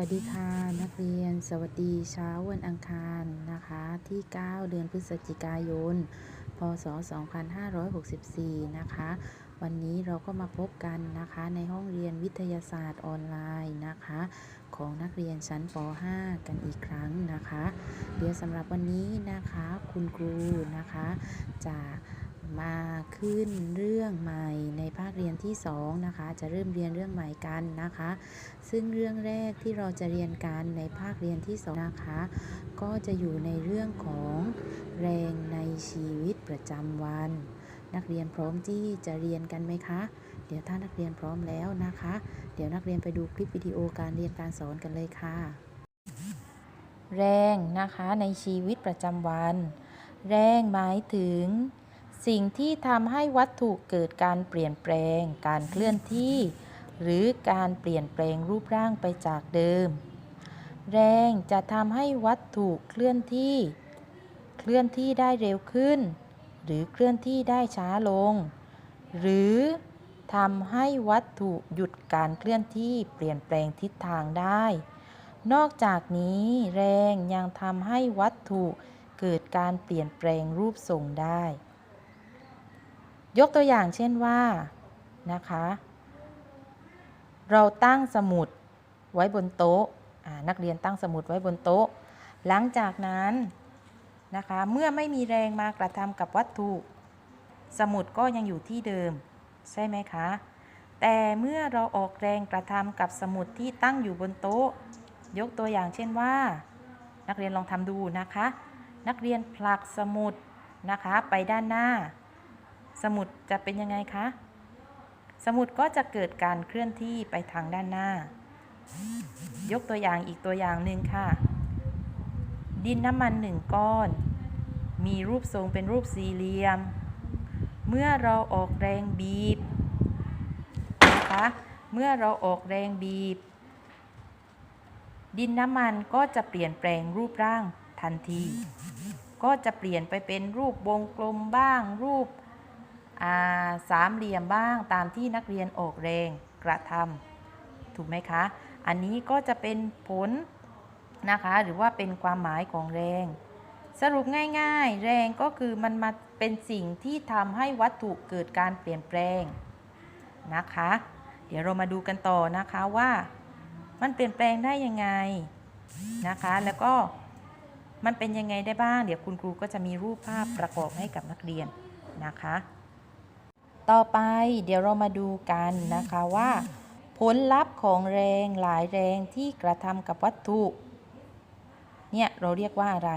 วัสดีค่ะนักเรียนสวัสดีเช้าวันอังคารนะคะที่ 9 เดือนพฤศจิกายน พศ 2564 นะคะ วันนี้เราก็มาพบกันนะคะในห้องเรียนวิทยาศาสตร์ออนไลน์นะคะ ของนักเรียนชั้นป .5 กันอีกครั้งนะคะ เดี๋ยวสำหรับวันนี้นะคะคุณครูนะคะจะ มาขึ้นเรื่องใหม่ในภาคเรียนที่2นะคะ จะเริ่มเรียนเรื่องใหม่กันนะคะ ซึ่งเรื่องแรกที่เราจะเรียนกันในภาคเรียนที่2นะคะ ก็จะอยู่ในเรื่องของแรงในชีวิตประจำวัน นักเรียนพร้อมที่จะเรียนกันไหมคะ เดี๋ยวถ้านักเรียนพร้อมแล้วนะคะ เดี๋ยวนักเรียนไปดูคลิปวิดีโอการเรียนการสอนกันเลยค่ะ แรงนะคะในชีวิตประจำวัน แรงหมายถึง สิ่งที่ทำให้วัตถุเกิดการเปลี่ยนแปลง การเคลื่อนที่ หรือการเปลี่ยนแปลงรูปร่างไปจากเดิม แรงจะทำให้วัตถุเคลื่อนที่ เคลื่อนที่ได้เร็วขึ้น หรือเคลื่อนที่ได้ช้าลง หรือทำให้วัตถุหยุดการเคลื่อนที่เปลี่ยนแปลงทิศทางได้ นอกจากนี้แรงยังทำให้วัตถุเกิดการเปลี่ยนแปลงรูปทรงได้ ยกตัวอย่างเช่นว่านะคะ เราตั้งสมุดไว้บนโต๊ะนักเรียนตั้งสมุดไว้บนโต๊ะ หลังจากนั้นนะคะเมื่อไม่มีแรงมากระทำกับวัตถุ สมุดก็ยังอยู่ที่เดิม ใช่ไหมคะ แต่เมื่อเราออกแรงกระทำกับสมุดที่ตั้งอยู่บนโต๊ะ ยกตัวอย่างเช่นว่า นักเรียนลองทำดูนะคะ นักเรียนผลักสมุดนะคะไปด้านหน้า สมุดจะเป็นยังไงคะ สมุดก็จะเกิดการเคลื่อนที่ไปทางด้านหน้า ยกตัวอย่างอีกตัวอย่างหนึ่งค่ะ ดินน้ำมันหนึ่งก้อน มีรูปทรงเป็นรูปสี่เหลี่ยม เมื่อเราออกแรงบีบนะคะเมื่อเราออกแรงบีบ ดินน้ำมันก็จะเปลี่ยนแปลงรูปร่างทันที ก็จะเปลี่ยนไปเป็นรูปวงกลมบ้าง รูป สามเหลี่ยมบ้างตามที่นักเรียนออกแรงกระทำถูกไหมคะ อันนี้ก็จะเป็นผลนะคะ หรือว่าเป็นความหมายของแรง สรุปง่ายๆ แรงก็คือมันมาเป็นสิ่งที่ทำให้วัตถุเกิดการเปลี่ยนแปลงนะคะ เดี๋ยวเรามาดูกันต่อนะคะว่า มันเปลี่ยนแปลงได้ยังไงนะคะ แล้วก็มันเป็นยังไงได้บ้าง เดี๋ยวคุณครูก็จะมีรูปภาพประกอบให้กับนักเรียนนะคะ ต่อไปเดี๋ยวเรามาดูกันนะคะว่า ผลลัพธ์ของแรงหลายแรงที่กระทำกับวัตถุ เนี่ยเราเรียกว่าอะไร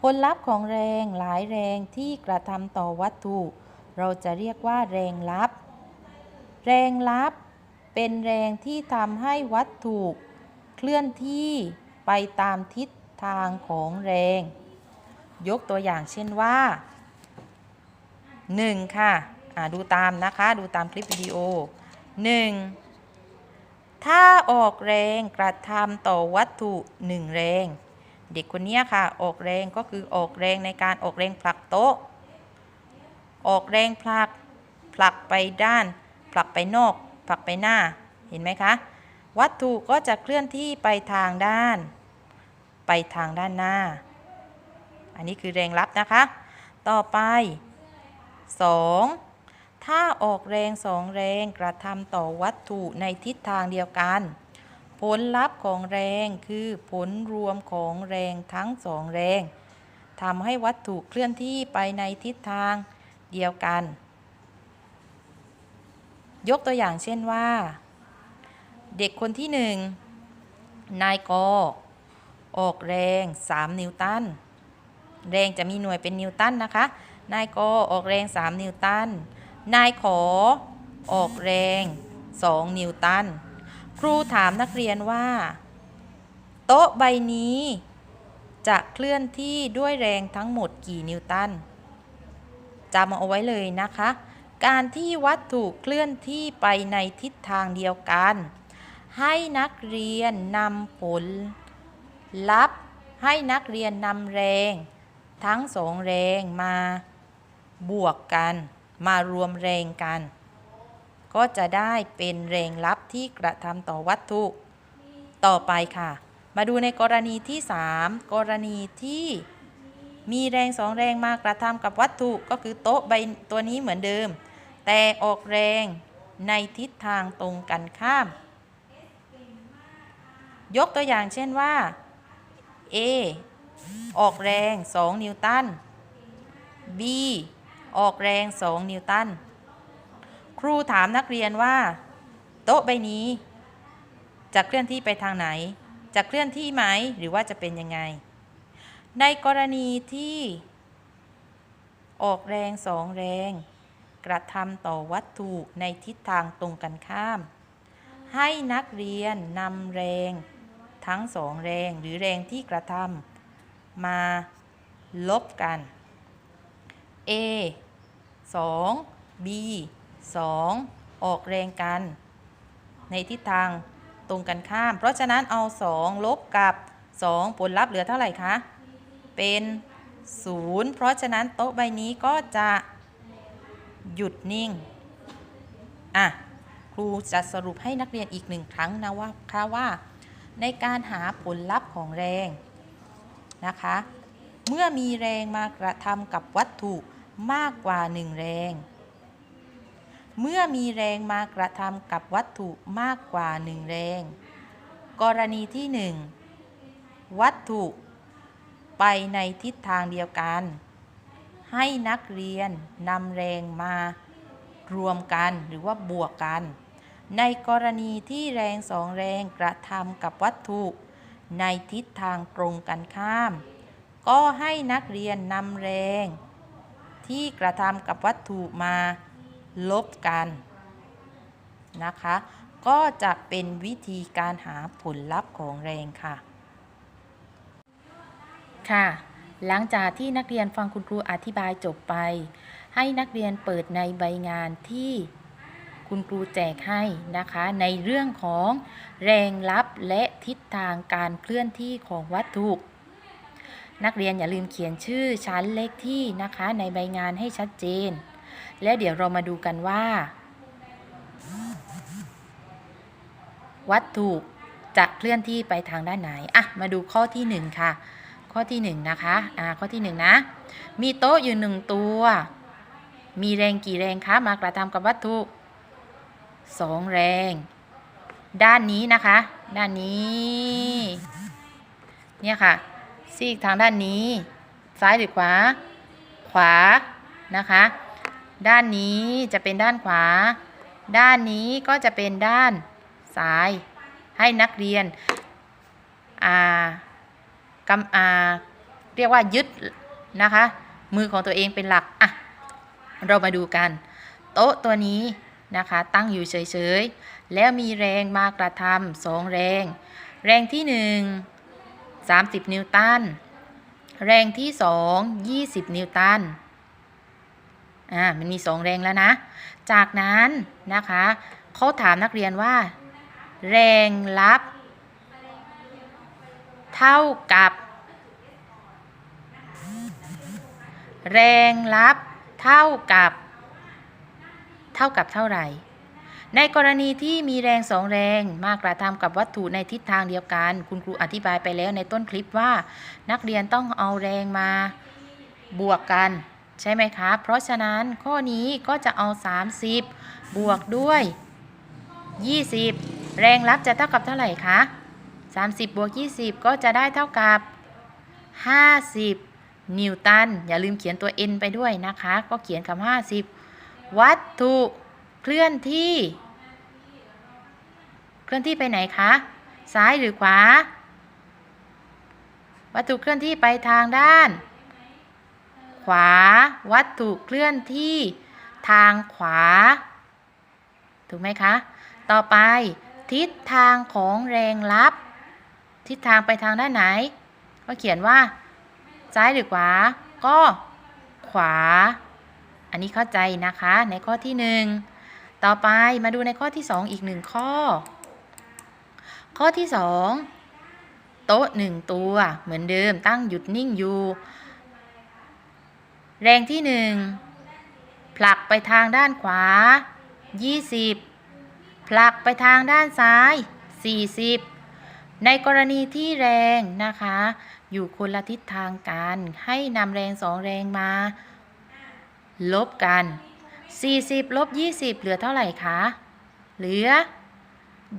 ผลลัพธ์ของแรงหลายแรงที่กระทำต่อวัตถุ เราจะเรียกว่าแรงลับ แรงลับเป็นแรงที่ทำให้วัตถุ เคลื่อนที่ไปตามทิศทางของแรง ยกตัวอย่างเช่นว่า 1. ค่ะ ดูตามนะคะ ดูตามคลิปวิดีโอ 1. ถ้าออกแรงกระทำต่อวัตถุ 1 แรง เด็กคนนี้ค่ะ ออกแรงก็คือออกแรงในการออกแรงผลักโต๊ะ ออกแรงผลัก ผลักไปด้าน ผลักไปนอก ผลักไปหน้า เห็นไหมคะ วัตถุก็จะเคลื่อนที่ไปทางด้าน ไปทางด้านหน้า อันนี้คือแรงรับนะคะ ต่อไป 2. ถ้าออกแรงสองแรงกระทำต่อวัตถุในทิศทางเดียวกัน ผลลัพธ์ของแรงคือผลรวมของแรงทั้งสองแรงทำให้วัตถุเคลื่อนที่ไปในทิศทางเดียวกัน ยกตัวอย่างเช่นว่า เด็กคนที่หนึ่งนายกออกแรง 3 นิวตัน แรงจะมีหน่วยเป็นนิวตันนะคะ นายกออกแรง 3 นิวตัน นายขอ ออกแรง 2 นิวตัน ครูถามนักเรียนว่า โต๊ะใบนี้ จะเคลื่อนที่ด้วยแรงทั้งหมดกี่นิวตันจำเอาไว้เลยนะคะ การที่วัตถุเคลื่อนที่ไปในทิศทางเดียวกัน ให้นักเรียนนำผล ลัพธ์ให้นักเรียนนำแรง ทั้งสองแรงมา บวกกัน มารวมแรงกัน ก็จะได้เป็นแรงลับที่กระทำต่อวัตถุ ต่อไปค่ะ มาดูในกรณีที่ 3 กรณีที่มีแรงสองแรงมากระทำกับวัตถุก็คือโต๊ะใบตัวนี้เหมือนเดิม แต่ออกแรงในทิศทางตรงกันข้าม ยกตัวอย่างเช่นว่า A ออกแรง 2 นิวตัน B ออกแรง 2 นิวตัน ครูถามนักเรียนว่า โต๊ะใบนี้ จะเคลื่อนที่ไปทางไหน จะเคลื่อนที่ไหมหรือว่าจะเป็นยังไง ในกรณีที่ ออกแรงสองแรง กระทำต่อวัตถุในทิศทางตรงกันข้าม ให้นักเรียนนำแรง ทั้งสองแรงหรือแรงที่กระทำมาลบกัน A 2 B 2 ออกแรงกัน ในทิศทางตรงกันข้าม เพราะฉะนั้นเอา 2 ลบกับ 2 ผลลัพธ์เหลือเท่าไหร่คะ เป็น 0 เพราะฉะนั้นโต๊ะใบนี้ก็จะหยุดนิ่ง อะ ครูจะสรุปให้นักเรียนอีกหนึ่งครั้งนะว่าค่ะว่าในการหาผลลัพธ์ของแรงนะคะ เมื่อมีแรงมากระทำกับวัตถุ มากกว่า1แรง เมื่อมีแรงมากระทำกับวัตถุมากกว่า1แรง กรณีที่1วัตถุไปในทิศทางเดียวกัน ให้นักเรียนนำแรงมารวมกันหรือว่าบวกกัน ในกรณีที่แรงสองแรงกระทำกับวัตถุ ในทิศทางตรงกันข้าม ก็ให้นักเรียนนำแรง ที่กระทำกับวัตถุมาลบกันนะคะ ก็จะเป็นวิธีการหาผลลัพธ์ของแรงค่ะ ค่ะ หลังจากที่นักเรียนฟังคุณครูอธิบายจบไป ให้นักเรียนเปิดในใบงานที่คุณครูแจกให้นะคะในเรื่องของแรงลับและทิศทางการเคลื่อนที่ของวัตถุ นักเรียนอย่าลืมเขียนชื่อชั้นเลขที่นะคะในใบงานให้ชัดเจน และเดี๋ยวเรามาดูกันว่า วัตถุจะเคลื่อนที่ไปทางด้านไหนอะมาดูข้อที่หนึ่งค่ะ ข้อที่หนึ่งนะคะอ่าข้อที่หนึ่งนะ มีโต๊ะอยู่หนึ่งตัว มีแรงกี่แรงคะมากระทำกับวัตถุสองแรง ด้านนี้นะคะ ด้านนี้ เนี่ยค่ะ ซีกทางด้านนี้ ซ้ายหรือขวา ขวานะคะ ด้านนี้จะเป็นด้านขวา ด้านนี้ก็จะเป็นด้านซ้าย ให้นักเรียนอ่ากำอ่าเรียกว่ายึดนะคะ มือของตัวเองเป็นหลักอะเรามาดูกัน โต๊ะตัวนี้นะคะ ตั้งอยู่เฉยๆ แล้วมีแรงมากระทำสองแรง แรงที่หนึ่ง 30 นิวตัน แรงที่สอง20 นิวตัน อ่า มันมีสองแรงแล้วนะ จากนั้นนะคะเขาถามนักเรียนว่า แรงลับ เท่ากับ แรงลับเท่ากับ เท่ากับเท่าไหร่ ในกรณีที่มีแรงสองแรงมากระทำกับวัตถุในทิศทางเดียวกัน คุณครูอธิบายไปแล้วในต้นคลิปว่า นักเรียนต้องเอาแรงมาบวกกัน ใช่ไหมคะ เพราะฉะนั้นข้อนี้ก็จะเอา 30 บวกด้วย 20 แรงรับจะเท่ากับเท่าไหร่คะ 30 บวก 20 ก็จะได้เท่ากับ 50 นิวตัน อย่าลืมเขียนตัว n ไปด้วยนะคะ ก็เขียนคำ50 วัตถุเคลื่อนที่ เคลื่อนที่ไปไหนคะ ซ้ายหรือขวา วัตถุเคลื่อนที่ไปทางด้าน ขวา วัตถุเคลื่อนที่ทางขวา ถูกไหมคะ ต่อไป ทิศทางของแรงลับ ทิศทางไปทางด้านไหน ก็เขียนว่า ซ้ายหรือขวา ก็ขวา อันนี้เข้าใจนะคะ ในข้อที่หนึ่งต่อไปมาดูในข้อที่สองอีกหนึ่งข้อ ข้อที่สองโต๊ะหนึ่งตัวเหมือนเดิมตั้งหยุดนิ่งอยู่ แรงที่หนึ่งผลักไปทางด้านขวา 20 ผลักไปทางด้านซ้าย 40 ในกรณีที่แรงนะคะ อยู่คนละทิศทางกัน ให้นำแรงสองแรงมา ลบกัน 40 ลบ 20 เหลือเท่าไหร่คะ เหลือ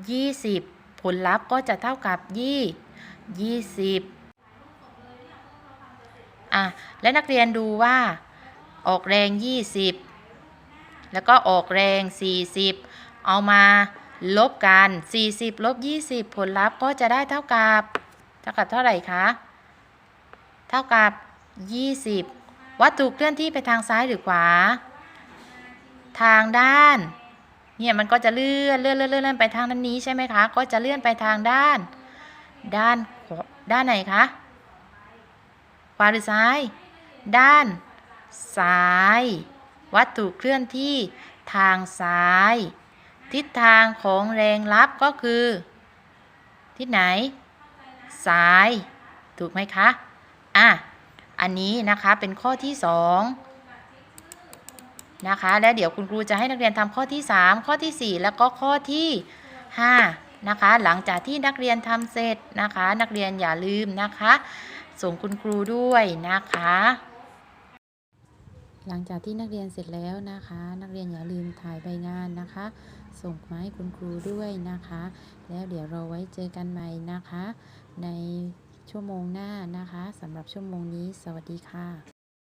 20 ผลลัพธ์ก็จะเท่ากับ2 20อะ และนักเรียนดูว่า ออกแรง 20 แล้วก็ออกแรง 40 เอามาลบกัน 40 ลบ 20 ผลลัพธ์ก็จะได้เท่ากับ เท่ากับเท่าไหร่คะ เท่ากับ 20 วัตถุเคลื่อนที่ไปทางซ้ายหรือขวา ทางด้าน เนี่ยมันก็จะเลื่อนเลื่อนเลื่อนเลื่อนไปทางด้านนี้ใช่ไหมคะ ก็จะเลื่อนไปทางด้าน ด้านด้านไหนคะขวาหรือซ้าย ด้านซ้าย วัตถุเคลื่อนที่ทางซ้าย ทิศทางของแรงรับก็คือ ทิศไหน ซ้าย ถูกไหมคะ อะ อันนี้นะคะเป็นข้อที่สอง นะคะ และเดี๋ยวคุณครูจะให้นักเรียนทำข้อที่ 3 ข้อที่ 4 แล้วก็ข้อที่5นะคะ หลังจากที่นักเรียนทำเสร็จนะคะ นักเรียนอย่าลืมนะคะ ส่งคุณครูด้วยนะคะ หลังจากที่นักเรียนเสร็จแล้วนะคะ นักเรียนอย่าลืมถ่ายใบงานนะคะ ส่งมาให้คุณครูด้วยนะคะ แล้วเดี๋ยวเราไว้เจอกันใหม่นะคะ ในชั่วโมงหน้านะคะสำหรับชั่วโมงนี้ สวัสดีค่ะ